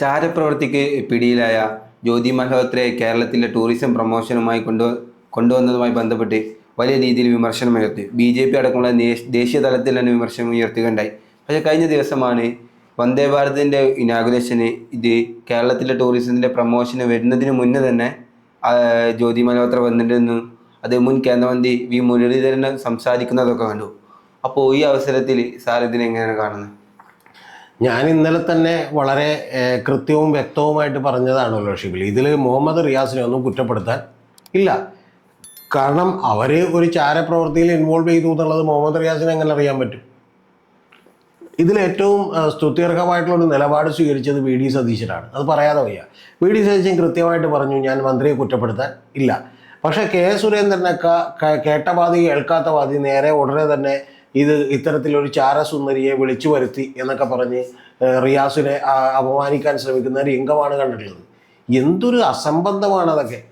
ചാരപ്രവൃത്തിക്ക് പിടിയിലായ ജ്യോതി മൽഹോത്രയെ കേരളത്തിലെ ടൂറിസം പ്രൊമോഷനുമായി കൊണ്ടു കൊണ്ടുവന്നതുമായി ബന്ധപ്പെട്ട് വലിയ രീതിയിൽ വിമർശനമുയർത്തി ബി ജെ പി അടക്കമുള്ള ദേശീയ തലത്തിൽ തന്നെ വിമർശനം ഉയർത്തുകയുണ്ടായി. പക്ഷേ കഴിഞ്ഞ ദിവസമാണ് വന്ദേ ഭാരതിന്റെ ഇനാഗുലേഷന് ഇത് കേരളത്തിലെ ടൂറിസത്തിന്റെ പ്രൊമോഷന് വരുന്നതിന് മുന്നേ തന്നെ ജ്യോതി മൽഹോത്ര വന്നിട്ടുണ്ടെന്നും അത് മുൻ കേന്ദ്രമന്ത്രി വി മുരളീധരൻ സംസാരിക്കുന്നതൊക്കെ കണ്ടു. അപ്പോൾ ഈ അവസരത്തിൽ സാർ ഇതിനെങ്ങനെയാണ് കാണുന്നത്? ഞാൻ ഇന്നലെ തന്നെ വളരെ കൃത്യവും വ്യക്തവുമായിട്ട് പറഞ്ഞതാണല്ലോ ഷിബിൽ ഇതിൽ മുഹമ്മദ് റിയാസിനെ ഒന്നും കുറ്റപ്പെടുത്താൻ ഇല്ല. കാരണം അവർ ഒരു ചാരപ്രവൃത്തിയിൽ ഇൻവോൾവ് ചെയ്തു എന്നുള്ളത് മുഹമ്മദ് റിയാസിനെ എങ്ങനെ അറിയാൻ പറ്റും? ഏഹ്, സ്തുത്യർഹമായിട്ടുള്ള ഒരു നിലപാട് സ്വീകരിച്ചത് വി ഡി സതീശനാണ്. അത് പറയാതെ വയ്യ. വി ഡി സതീശൻ കൃത്യമായിട്ട് പറഞ്ഞു ഞാൻ മന്ത്രിയെ കുറ്റപ്പെടുത്താൻ ഇല്ല. പക്ഷേ കെ സുരേന്ദ്രനൊക്കെ കേട്ട പാതി കേൾക്കാത്ത നേരെ ഉടനെ തന്നെ ഇത് ഇത്തരത്തിലൊരു ചാരസുന്ദരിയെ വിളിച്ചു വരുത്തി എന്നൊക്കെ പറഞ്ഞ് റിയാസിനെ അപമാനിക്കാൻ ശ്രമിക്കുന്ന രംഗമാണ് കണ്ടിട്ടുള്ളത്. എന്തൊരു അസംബന്ധമാണ് അതൊക്കെ.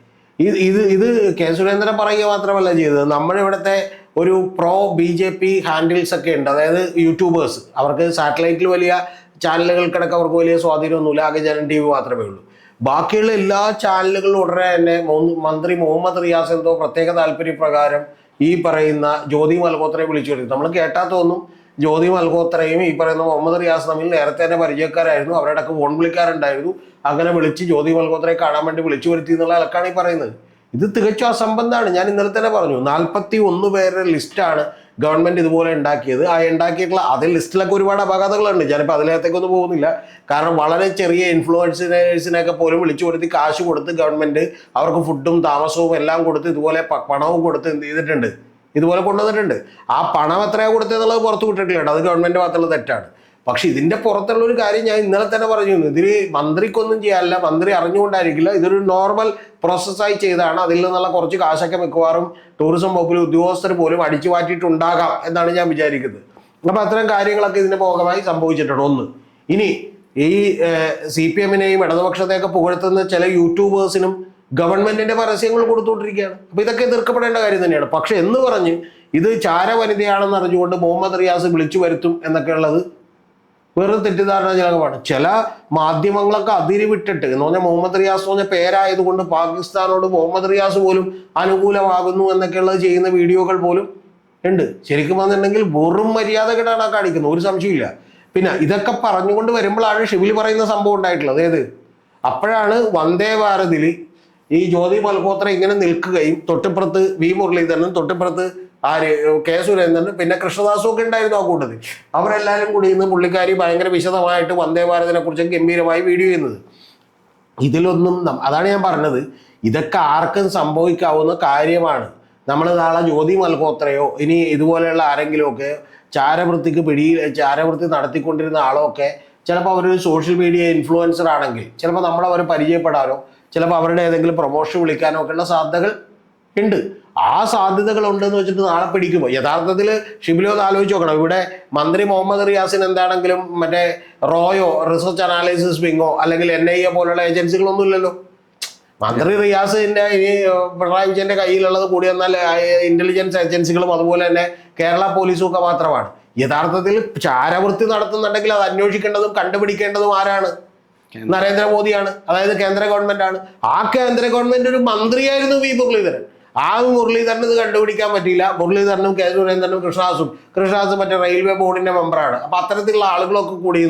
ഇത് ഇത് ഇത് കെ സുരേന്ദ്രൻ പറയുക മാത്രമല്ല ചെയ്തത്. നമ്മളിവിടുത്തെ ഒരു pro B J P handles ഒക്കെ ഉണ്ട്. അതായത് യൂട്യൂബേഴ്സ്. അവർക്ക് സാറ്റലൈറ്റിൽ വലിയ ചാനലുകൾക്കിടക്ക് അവർക്ക് വലിയ സ്വാധീനമൊന്നുമില്ല. ആകെ ജനൻ ടി വി മാത്രമേ ഉള്ളൂ. ബാക്കിയുള്ള എല്ലാ ചാനലുകളും ഉടനെ തന്നെ മന്ത്രി മുഹമ്മദ് റിയാസ് എന്തോ പ്രത്യേക താല്പര്യപ്രകാരം ഈ പറയുന്ന ജ്യോതി മൽഹോത്രയെ വിളിച്ചു വരുത്തി. നമ്മൾ കേട്ടാ ജ്യോതി മൽഹോത്രയും ഈ പറയുന്ന മുഹമ്മദ് റിയാസ് തമ്മിൽ നേരത്തെ തന്നെ പരിചയക്കാരായിരുന്നു. അവരുടെ ഫോൺ വിളിക്കാറുണ്ടായിരുന്നു. അങ്ങനെ വിളിച്ച് ജ്യോതി മൽഹോത്രയെ കാണാൻ വേണ്ടി വിളിച്ചു വരുത്തി എന്നുള്ള അലക്കാണ് ഈ പറയുന്നത്. ഇത് തികച്ചും അസംബന്ധമാണ്. ഞാൻ ഇന്നലെ തന്നെ പറഞ്ഞു നാൽപ്പത്തി ഒന്ന് പേരുടെ ലിസ്റ്റാണ് ഗവൺമെന്റ് ഇതുപോലെ ഉണ്ടാക്കിയത്. ആ ഉണ്ടാക്കിയിട്ടുള്ള അതിൽ ലിസ്റ്റിലൊക്കെ ഒരുപാട് അപകടങ്ങളുണ്ട്. ഞാനിപ്പോൾ അതിനകത്തേക്കൊന്നും പോകുന്നില്ല. കാരണം വളരെ ചെറിയ ഇൻഫ്ലുവൻസേഴ്സിനെയൊക്കെ പോലും വിളിച്ചു കൊടുത്ത് കാശ് കൊടുത്ത് ഗവൺമെന്റ് അവർക്ക് ഫുഡും താമസവും എല്ലാം കൊടുത്ത് ഇതുപോലെ പണവും കൊടുത്ത് എന്ത് ചെയ്തിട്ടുണ്ട്. ഇതുപോലെ കൊണ്ടുവന്നിട്ടുണ്ട്. ആ പണം എത്രയാണ് കൊടുത്തതെന്നുള്ളത് പുറത്തു വിട്ടിട്ടില്ല അത് ഗവൺമെന്റ് ഭാഗത്തുള്ള തെറ്റാണ്. പക്ഷെ ഇതിന്റെ പുറത്തുള്ള ഒരു കാര്യം ഞാൻ ഇന്നലെ തന്നെ പറഞ്ഞു ഇതിൽ മന്ത്രിക്കൊന്നും ചെയ്യാനില്ല. മന്ത്രി അറിഞ്ഞുകൊണ്ടായിരിക്കില്ല. ഇതൊരു നോർമൽ പ്രോസസ്സായി ചെയ്താണ് അതിൽ നിന്നുള്ള കുറച്ച് കാശൊക്കെ മിക്കവാറും ടൂറിസം വകുപ്പിലെ ഉദ്യോഗസ്ഥർ പോലും അടിച്ചു മാറ്റിയിട്ടുണ്ടാകാം എന്നാണ് ഞാൻ വിചാരിക്കുന്നത്. അപ്പൊ അത്തരം കാര്യങ്ങളൊക്കെ ഇതിന്റെ ഭാഗമായി സംഭവിച്ചിട്ടുണ്ട്. ഒന്ന് ഇനി ഈ സി പി എമ്മിനെയും ഇടതുപക്ഷത്തെയൊക്കെ പുകഴ്ത്തുന്ന ചില യൂട്യൂബേഴ്സിനും ഗവൺമെന്റിന്റെ പരസ്യങ്ങൾ കൊടുത്തുകൊണ്ടിരിക്കുകയാണ്. അപ്പൊ ഇതൊക്കെ എതിർക്കപ്പെടേണ്ട കാര്യം തന്നെയാണ്. പക്ഷെ എന്ന് പറഞ്ഞ് ഇത് ചാര വനിതയാണെന്ന് അറിഞ്ഞുകൊണ്ട് മുഹമ്മദ് റിയാസ് വിളിച്ചു വരുത്തും എന്നൊക്കെ ഉള്ളത് വെറും തെറ്റിദ്ധാരണജനകമാണ് ചില മാധ്യമങ്ങളൊക്കെ അതിരി വിട്ടിട്ട് എന്ന് പറഞ്ഞാൽ മുഹമ്മദ് റിയാസ് എന്ന് പറഞ്ഞ പേരായതുകൊണ്ട് പാകിസ്ഥാനോട് മുഹമ്മദ് റിയാസ് പോലും അനുകൂലമാകുന്നു എന്നൊക്കെയുള്ളത് ചെയ്യുന്ന വീഡിയോകൾ പോലും ഉണ്ട്. ശരിക്കും പറഞ്ഞിട്ടുണ്ടെങ്കിൽ വെറും മര്യാദകേടാണ് ആ കാണിക്കുന്നത്. ഒരു സംശയമില്ല പിന്നെ ഇതൊക്കെ പറഞ്ഞുകൊണ്ട് വരുമ്പോഴാണ് ഷിബിലി പറയുന്ന സംഭവം ഉണ്ടായിട്ടുള്ളത്. അതായത് അപ്പോഴാണ് വന്ദേ ഭാരതിൽ ഈ ജ്യോതി മൽഹോത്ര ഇങ്ങനെ നിൽക്കുകയും തൊട്ടിപ്പുറത്ത് വി മുരളീധരനും തൊട്ടിപ്പുറത്ത് ആര്? കെ സുരേന്ദ്രനും പിന്നെ കൃഷ്ണദാസും ഒക്കെ ഉണ്ടായിരുന്നു ആ കൂട്ടത്തിൽ. അവരെല്ലാവരും കൂടി ഇന്ന് പുള്ളിക്കാരി ഭയങ്കര വിശദമായിട്ട് വന്ദേ ഭാരതിനെ കുറിച്ച് ഗംഭീരമായി വീഡിയോ ചെയ്യുന്നത്. ഇതിലൊന്നും അതാണ് ഞാൻ പറഞ്ഞത്. ഇതൊക്കെ ആർക്കും സംഭവിക്കാവുന്ന കാര്യമാണ്. നമ്മൾ നാളെ ജ്യോതി മൽഹോത്രയോ ഇനി ഇതുപോലെയുള്ള ആരെങ്കിലും ഒക്കെ ചാരവൃത്തിക്ക് പിടിയിൽ ചാരവൃത്തി നടത്തിക്കൊണ്ടിരുന്ന ആളോ ഒക്കെ ചിലപ്പോൾ അവരൊരു സോഷ്യൽ മീഡിയ ഇൻഫ്ലുവൻസർ ആണെങ്കിൽ ചിലപ്പോൾ നമ്മളവരെ പരിചയപ്പെടാനോ ചിലപ്പോൾ അവരുടെ ഏതെങ്കിലും പ്രൊമോഷൻ വിളിക്കാനോ ഒക്കെയുള്ള സാധ്യതകൾ ഉണ്ട്. ആ സാധ്യതകൾ ഉണ്ടെന്ന് വെച്ചിട്ട് നാളെ പിടിക്കുമോ? യഥാർത്ഥത്തിൽ ഷിബിലോ അത് ആലോചിച്ച് നോക്കണം. ഇവിടെ മന്ത്രി മുഹമ്മദ് റിയാസിന് എന്താണെങ്കിലും മറ്റേ റോയോ റിസർച്ച് അനാലിസിസ് വിങ്ങോ അല്ലെങ്കിൽ എൻ ഐ എ പോലുള്ള ഏജൻസികളൊന്നും ഇല്ലല്ലോ മന്ത്രി റിയാസിന്റെ ഇനി പിണറായി വിജയന്റെ കയ്യിലുള്ളത് കൂടി വന്നാൽ ഇന്റലിജൻസ് ഏജൻസികളും അതുപോലെ തന്നെ കേരള പോലീസും ഒക്കെ മാത്രമാണ്. യഥാർത്ഥത്തിൽ ചാരവൃത്തി നടത്തുന്നുണ്ടെങ്കിൽ അത് അന്വേഷിക്കേണ്ടതും കണ്ടുപിടിക്കേണ്ടതും ആരാണ്? നരേന്ദ്രമോദിയാണ്. അതായത് കേന്ദ്ര ഗവൺമെന്റ് ആണ് ആ കേന്ദ്ര ഗവൺമെന്റ് ഒരു മന്ത്രിയായിരുന്നു വി മുരളീധരൻ. ആ മുരളീധരൻ ഇത് കണ്ടുപിടിക്കാൻ പറ്റിയില്ല. മുരളീധരനും കെ സുരേന്ദ്രനും കൃഷ്ണദാസും. കൃഷ്ണദാസും മറ്റേ റെയിൽവേ ബോർഡിന്റെ മെമ്പറാണ് അപ്പൊ അത്തരത്തിലുള്ള ആളുകളൊക്കെ കൂടി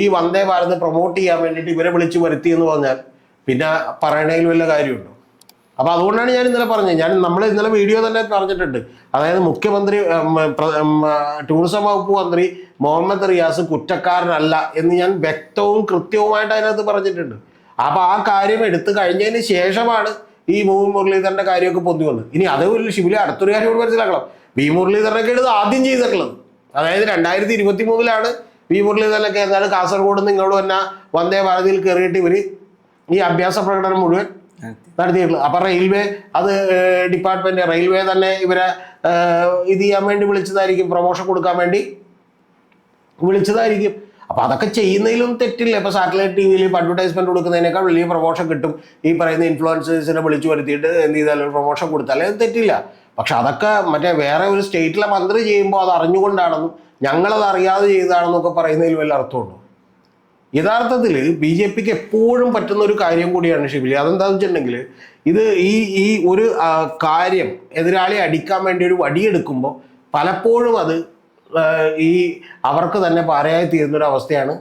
ഈ വന്ദേ ഭാരത് പ്രൊമോട്ട് ചെയ്യാൻ വേണ്ടിയിട്ട് ഇവരെ വിളിച്ചു വരുത്തി എന്ന് പറഞ്ഞാൽ പിന്നെ പറയണതിൽ വല്ല കാര്യമുണ്ടോ? അപ്പൊ അതുകൊണ്ടാണ് ഞാൻ ഇന്നലെ പറഞ്ഞത്. ഞാൻ നമ്മൾ ഇന്നലെ വീഡിയോ തന്നെ പറഞ്ഞിട്ടുണ്ട്. അതായത് മുഖ്യമന്ത്രി ടൂറിസം വകുപ്പ് മന്ത്രി മുഹമ്മദ് റിയാസ് കുറ്റക്കാരനല്ല എന്ന് ഞാൻ വ്യക്തവും കൃത്യവുമായിട്ട് അതിനകത്ത് പറഞ്ഞിട്ടുണ്ട്. അപ്പൊ ആ കാര്യം എടുത്തു കഴിഞ്ഞതിന് ശേഷമാണ് ഈ വി മുരളീധരന്റെ കാര്യമൊക്കെ പൊന്തി വന്നു. ഇനി അതേപോലെ ഒരു ശിബിലെ അടുത്തൊരു കാര്യം കൂടി മനസ്സിലാക്കണം. വി മുരളീധരനൊക്കെ ഇത് ആദ്യം ചെയ്തിട്ടുള്ളത്. അതായത് രണ്ടായിരത്തി ഇരുപത്തി മൂന്നിലാണ് വി മുരളീധരനൊക്കെ എന്താണ് കാസർഗോഡ് നിന്ന് ഇങ്ങോട്ട് തന്നെ വന്ദേ ഭാരതിയിൽ കയറിയിട്ട് ഇവർ ഈ അഭ്യാസ പ്രകടനം മുഴുവൻ നടത്തിയിട്ടുള്ളത്. അപ്പൊ റെയിൽവേ അത് ഡിപ്പാർട്ട്മെന്റ് റെയിൽവേ തന്നെ ഇവരെ ഇത് ചെയ്യാൻ വേണ്ടി വിളിച്ചതായിരിക്കും. പ്രൊമോഷൻ കൊടുക്കാൻ വേണ്ടി വിളിച്ചതായിരിക്കും. അപ്പൊ അതൊക്കെ ചെയ്യുന്നതിലും തെറ്റില്ല. ഇപ്പൊ സാറ്റലൈറ്റ് ടി വിയിൽ അഡ്വർടൈസ്മെന്റ് കൊടുക്കുന്നതിനേക്കാൾ വലിയ പ്രൊമോഷൻ കിട്ടും. ഈ പറയുന്ന ഇൻഫ്ലുവൻസേഴ്സിനെ വിളിച്ചു വരുത്തിയിട്ട് എന്ത് ചെയ്താലും പ്രൊമോഷൻ കൊടുത്താൽ അത് തെറ്റില്ല. പക്ഷെ അതൊക്കെ മറ്റേ വേറെ ഒരു സ്റ്റേറ്റിലെ മന്ത്രി ചെയ്യുമ്പോൾ അത് അറിഞ്ഞുകൊണ്ടാണെന്നും ഞങ്ങളത് അറിയാതെ ചെയ്തതാണെന്നൊക്കെ പറയുന്നതിൽ വല്ല അർത്ഥമുണ്ടോ? യഥാർത്ഥത്തിൽ ബി ജെ പിക്ക് എപ്പോഴും പറ്റുന്ന ഒരു കാര്യം കൂടിയാണ് ഷിബിലി അതെന്താണെന്ന് വെച്ചിട്ടുണ്ടെങ്കിൽ ഇത് ഈ ഈ ഒരു കാര്യം എതിരാളി അടിക്കാൻ വേണ്ടി ഒരു വടിയെടുക്കുമ്പോൾ പലപ്പോഴും അത് ഈ അവർക്ക് തന്നെ പാരയായി തീരുന്ന ഒരു അവസ്ഥയാണ്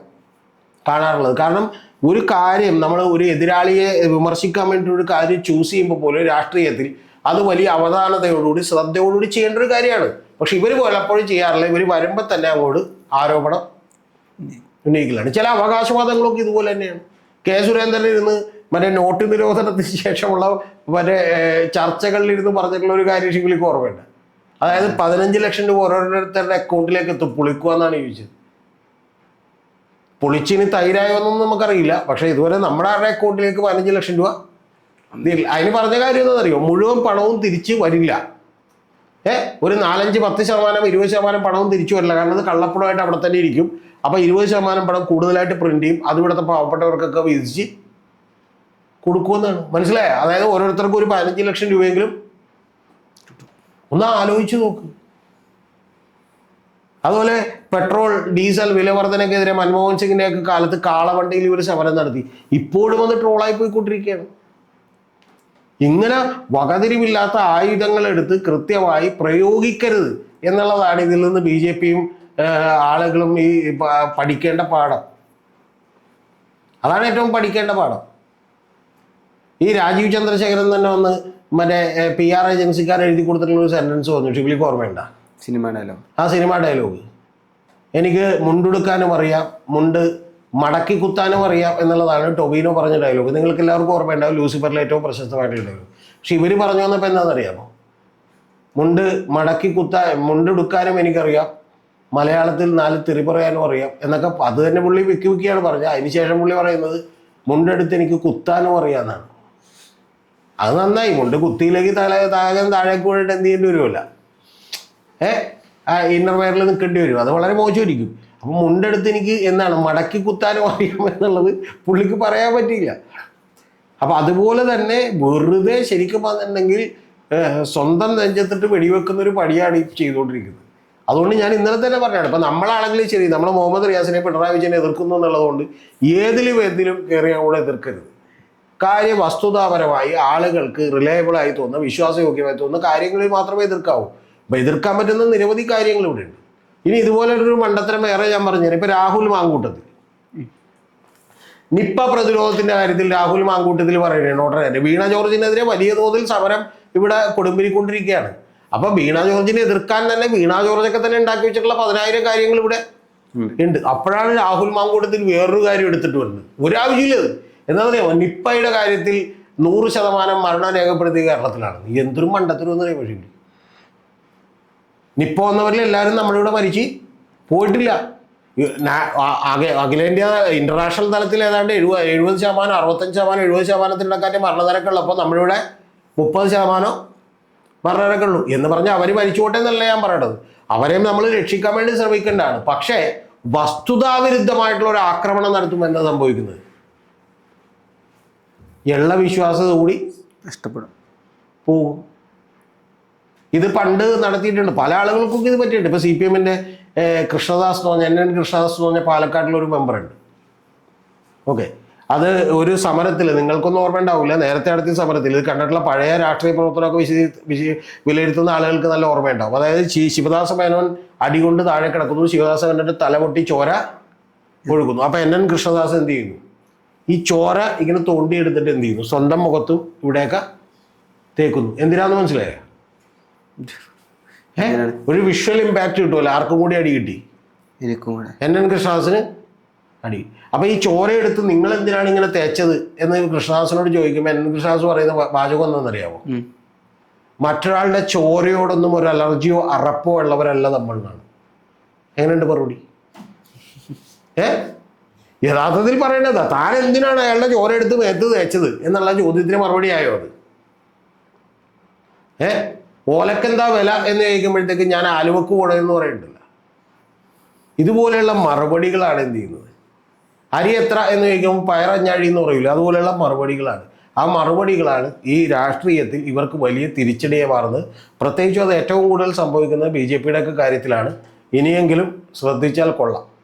കാണാറുള്ളത്. കാരണം ഒരു കാര്യം നമ്മൾ ഒരു എതിരാളിയെ വിമർശിക്കാൻ വേണ്ടി ഒരു കാര്യം ചൂസ് ചെയ്യുമ്പോൾ പോലും രാഷ്ട്രീയത്തിൽ അത് വലിയ അവധാനതയോടുകൂടി ശ്രദ്ധയോടുകൂടി ചെയ്യേണ്ട ഒരു കാര്യമാണ്. പക്ഷെ ഇവർ പലപ്പോഴും ചെയ്യാറില്ല. ഇവർ വരുമ്പോൾ തന്നെ അങ്ങോട്ട് ആരോപണം ഉന്നയിക്കലാണ്. ചില അവകാശവാദങ്ങളൊക്കെ ഇതുപോലെ തന്നെയാണ്. കെ സുരേന്ദ്രൻ ഇരുന്ന് മറ്റേ നോട്ട് നിരോധനത്തിന് ശേഷമുള്ള മറ്റേ ചർച്ചകളിലിരുന്ന് പറഞ്ഞിട്ടുള്ള ഒരു കാര്യം ഷിബിലിക്ക് ഓർമ്മയുണ്ട്. അതായത് പതിനഞ്ച് ലക്ഷം രൂപ ഓരോരുത്തരുടെ അക്കൗണ്ടിലേക്ക് എത്തും. പൊളിക്കുക എന്നാണ് ചോദിച്ചത്. പൊളിച്ചിന് തൈരായോന്നൊന്നും നമുക്കറിയില്ല. പക്ഷെ ഇതുവരെ നമ്മുടെ ആരുടെ അക്കൗണ്ടിലേക്ക് പതിനഞ്ച് ലക്ഷം രൂപ. അതിന് പറഞ്ഞ കാര്യം അറിയോ? മുഴുവൻ പണവും തിരിച്ച് വരില്ല. ഏ? ഒരു നാലഞ്ച് പത്ത് ശതമാനം ഇരുപത് ശതമാനം പണവും തിരിച്ചു വരില്ല. കാരണം അത് കള്ളപ്പണമായിട്ട് അവിടെ തന്നെ ഇരിക്കും. അപ്പോൾ ഇരുപത് ശതമാനം പണം കൂടുതലായിട്ട് പ്രിന്റ് ചെയ്യും. അത് ഇവിടുത്തെ പാവപ്പെട്ടവർക്കൊക്കെ വിധിച്ച് കൊടുക്കുമെന്നാണ്. മനസ്സിലായോ? അതായത് ഓരോരുത്തർക്കും ഒരു പതിനഞ്ച് ലക്ഷം രൂപയെങ്കിലും ഒന്ന് ആലോചിച്ച് നോക്ക്. അതുപോലെ പെട്രോൾ ഡീസൽ വില വർധനക്കെതിരെ മൻമോഹൻ സിംഗിന്റെ ഒക്കെ കാലത്ത് കാളവണ്ടിയിൽ ഇവർ സമരം നടത്തി. ഇപ്പോഴും അത് ട്രോളായി പോയിക്കൊണ്ടിരിക്കുകയാണ്. ഇങ്ങനെ വകതിരിവില്ലാത്ത ആയുധങ്ങൾ എടുത്ത് കൃത്യമായി പ്രയോഗിക്കരുത് എന്നുള്ളതാണ് ഇതിൽ നിന്ന് ബി ജെ പിയും ആളുകളും ഈ പഠിക്കേണ്ട പാഠം. അതാണ് ഏറ്റവും പഠിക്കേണ്ട പാഠം. ഈ രാജീവ് ചന്ദ്രശേഖരൻ തന്നെ വന്ന് മറ്റേ പി ആർ ഏജൻസിക്കാർ എഴുതി കൊടുത്തിട്ടുള്ള ഒരു സെന്റൻസ് വന്നു. ഷിബിലിക്ക് ഓർമ്മയുണ്ട? സിനിമ ഡയലോഗ് ആ സിനിമ ഡയലോഗ് എനിക്ക് മുണ്ടുടുക്കാനും അറിയാം മുണ്ട് മടക്കി കുത്താനും അറിയാം എന്നുള്ളതാണ് ടൊബീനോ പറഞ്ഞ ഡയലോഗ് നിങ്ങൾക്ക് എല്ലാവർക്കും ഓർമ്മയുണ്ടാവും ലൂസിഫറിലെ ഏറ്റവും പ്രശസ്തമായിട്ടുള്ള ഡയലോഗ് പക്ഷെ ഇവർ പറഞ്ഞു വന്നപ്പോൾ എന്താണെന്നറിയാമോ? മുണ്ട് മടക്കി കുത്താ മുണ്ടെടുക്കാനും എനിക്കറിയാം മലയാളത്തിൽ നാല് തെറി പറയാനും അറിയാം എന്നൊക്കെ അത് തന്നെ പുള്ളി വിക്കി വിക്കിയാണ് പറഞ്ഞത്. അതിനുശേഷം പുള്ളി പറയുന്നത് മുണ്ടെടുത്ത് എനിക്ക് കുത്താനും അറിയാമെന്നാണ് അത് നന്നായി. കൊണ്ട് കുത്തിയിലേക്ക് തല താകം താഴേക്ക് പോയിട്ട് എന്ത് ചെയ്യേണ്ടി വരുമല്ല ഏ? ആ ഇന്നർ വയറിൽ നിൽക്കേണ്ടി വരും. അത് വളരെ മോശമായിരിക്കും. അപ്പം മുണ്ടെടുത്ത് എനിക്ക് എന്താണ് മടക്കി കുത്താനും അറിയാം എന്നുള്ളത് പുള്ളിക്ക് പറയാൻ പറ്റിയില്ല. അപ്പം അതുപോലെ തന്നെ വെറുതെ ശരിക്കും പറഞ്ഞിട്ടുണ്ടെങ്കിൽ സ്വന്തം നെഞ്ചത്തിട്ട് വെടിവെക്കുന്ന ഒരു പടിയാണ് ഈ ചെയ്തുകൊണ്ടിരിക്കുന്നത്. അതുകൊണ്ട് ഞാൻ ഇന്നലെ തന്നെ പറഞ്ഞാണ് ഇപ്പം നമ്മളാണെങ്കിലും ശരി നമ്മൾ മുഹമ്മദ് റിയാസിനെ പിണറായി വിജയനെ എതിർക്കുന്നു എന്നുള്ളതുകൊണ്ട് ഏതിലും ഏതിലും കയറി കൂടെ എതിർക്കരുത്. കാര്യ വസ്തുതാപരമായി ആളുകൾക്ക് റിലയബിൾ ആയി തോന്നുന്ന വിശ്വാസയോഗ്യമായി തോന്നുന്ന കാര്യങ്ങളിൽ മാത്രമേ എതിർക്കാവൂ. അപ്പം എതിർക്കാൻ പറ്റുന്ന നിരവധി കാര്യങ്ങൾ ഇവിടെ ഉണ്ട് ഇനി ഇതുപോലെ ഒരു മണ്ടത്തരം വേറെ ഞാൻ പറഞ്ഞു ഇപ്പൊ രാഹുൽ മാങ്കൂട്ടത്തിൽ. നിപ്പ പ്രതിരോധത്തിന്റെ കാര്യത്തിൽ രാഹുൽ മാങ്കൂട്ടത്തിൽ പറയുന്നത് ഉടനെ വീണ ജോർജിനെതിരെ വലിയ തോതിൽ സമരം ഇവിടെ കൊടുമ്പിരിക്കൊണ്ടിരിക്കുകയാണ്. അപ്പൊ വീണ ജോർജിനെ എതിർക്കാൻ തന്നെ വീണ ജോർജൊക്കെ തന്നെ ഉണ്ടാക്കി വെച്ചിട്ടുള്ള പതിനായിരം കാര്യങ്ങൾ ഇവിടെ ഉണ്ട്. അപ്പോഴാണ് രാഹുൽ മാങ്കൂട്ടത്തിൽ വേറൊരു കാര്യം എടുത്തിട്ട് വരുന്നത്. ഒരാവശ്യമില്ല പറയുക നിപ്പയുടെ കാര്യത്തിൽ നൂറ് ശതമാനം മരണം രേഖപ്പെടുത്തിയ കേരളത്തിലാണ്. എന്തൊരു മണ്ടത്തിനും എന്ന് പറയാൻ പക്ഷേ നിപ്പ വന്നവരിൽ എല്ലാവരും നമ്മുടെ ഇവിടെ മരിച്ച് പോയിട്ടില്ല. അഖിലേന്ത്യാ ഇന്റർനാഷണൽ തലത്തിൽ ഏതാണ്ട് എഴുപത് എഴുപത് ശതമാനം അറുപത്തഞ്ച് ശതമാനം എഴുപത് ശതമാനത്തിനൊക്കെ മരണനിരക്കുള്ളപ്പോൾ നമ്മളിവിടെ മുപ്പത് ശതമാനം മരണനിരക്കുള്ളൂ എന്ന് പറഞ്ഞാൽ അവർ മരിച്ചോട്ടെ എന്നല്ല ഞാൻ പറയണത്. അവരെയും നമ്മൾ രക്ഷിക്കാൻ വേണ്ടി ശ്രമിക്കേണ്ടതാണ്. പക്ഷേ വസ്തുതാവിരുദ്ധമായിട്ടുള്ള ഒരു ആക്രമണം നടത്തുമ്പോൾ എന്താ സംഭവിക്കുന്നത്? എള്ള വിശ്വാസത കൂടി നഷ്ടപ്പെടും. പോകും. ഇത് പണ്ട് നടത്തിയിട്ടുണ്ട്. പല ആളുകൾക്കും ഇത് പറ്റിയിട്ടുണ്ട്. ഇപ്പൊ സി പി എമ്മിന്റെ കൃഷ്ണദാസ് എന്ന് പറഞ്ഞ എൻ എൻ കൃഷ്ണദാസ് എന്ന് പറഞ്ഞ പാലക്കാട്ടിലൊരു മെമ്പറുണ്ട്. ഓക്കെ. അത് ഒരു സമരത്തിൽ നിങ്ങൾക്കൊന്നും ഓർമ്മ ഉണ്ടാവില്ല നേരത്തെ നടത്തിയ സമരത്തിൽ ഇത് കണ്ടിട്ടുള്ള പഴയ രാഷ്ട്രീയ പ്രവർത്തനമൊക്കെ വിശദീ വിശ വിലയിരുത്തുന്ന ആളുകൾക്ക് നല്ല ഓർമ്മയുണ്ടാവും. അതായത് ശിവദാസ മേനോൻ അടികൊണ്ട് താഴെ കിടക്കുന്നു. ശിവദാസ കണ്ടിട്ട് തലമുട്ടി ചോര ഒഴുകുന്നു. അപ്പൊ എൻ എൻ കൃഷ്ണദാസ് എന്ത് ചെയ്യുന്നു? ഈ ചോര ഇങ്ങനെ തോണ്ടിയെടുത്തിട്ട് എന്ത് ചെയ്യുന്നു? സ്വന്തം മുഖത്തും ഇവിടെയൊക്കെ തേക്കുന്നു. എന്തിനാന്ന് മനസ്സിലായ? ഒരു വിഷ്വൽ ഇമ്പാക്റ്റ് കിട്ടുമല്ലോ. ആർക്കും കൂടി അടി കിട്ടി. എനിക്കും കൂടെ. എൻ എൻ കൃഷ്ണദാസിന് അടി. അപ്പൊ ഈ ചോര എടുത്ത് നിങ്ങൾ എന്തിനാണ് ഇങ്ങനെ തേച്ചത് എന്ന് കൃഷ്ണദാസിനോട് ചോദിക്കുമ്പോൾ എൻ എൻ കൃഷ്ണദാസ് പറയുന്ന വാചകം എന്താണെന്നറിയാമോ. മറ്റൊരാളുടെ ചോരയോടൊന്നും ഒരു അലർജിയോ അറപ്പോ ഉള്ളവരല്ല നമ്മൾ എന്നാണ് എങ്ങനെയുണ്ട് മറുപടി? ഏ? യഥാർത്ഥത്തിൽ പറയേണ്ടത് താൻ എന്തിനാണ് അയാളുടെ ചോര എടുത്ത് മേത്ത് തേച്ചത് എന്നുള്ള ചോദ്യത്തിന് മറുപടി ആയോ അത്? ഏ? ഓലക്കെന്താ വില എന്ന് ചോദിക്കുമ്പോഴത്തേക്ക് ഞാൻ ആലുവക്ക് പോകണമെന്ന് പറയണ്ടല്ല. ഇതുപോലെയുള്ള മറുപടികളാണ് എന്ത് ചെയ്യുന്നത്? അരി എത്ര എന്ന് ചോദിക്കുമ്പോൾ പയറഞ്ഞാഴി എന്ന് പറയില്ല അതുപോലെയുള്ള മറുപടികളാണ്. ആ മറുപടികളാണ് ഈ രാഷ്ട്രീയത്തിൽ ഇവർക്ക് വലിയ തിരിച്ചടിയെ മാറുന്നത്. പ്രത്യേകിച്ചും അത് ഏറ്റവും കൂടുതൽ സംഭവിക്കുന്നത് ബി ജെ പിയുടെ ഒക്കെ കാര്യത്തിലാണ്. ഇനിയെങ്കിലും ശ്രദ്ധിച്ചാൽ കൊള്ളാം.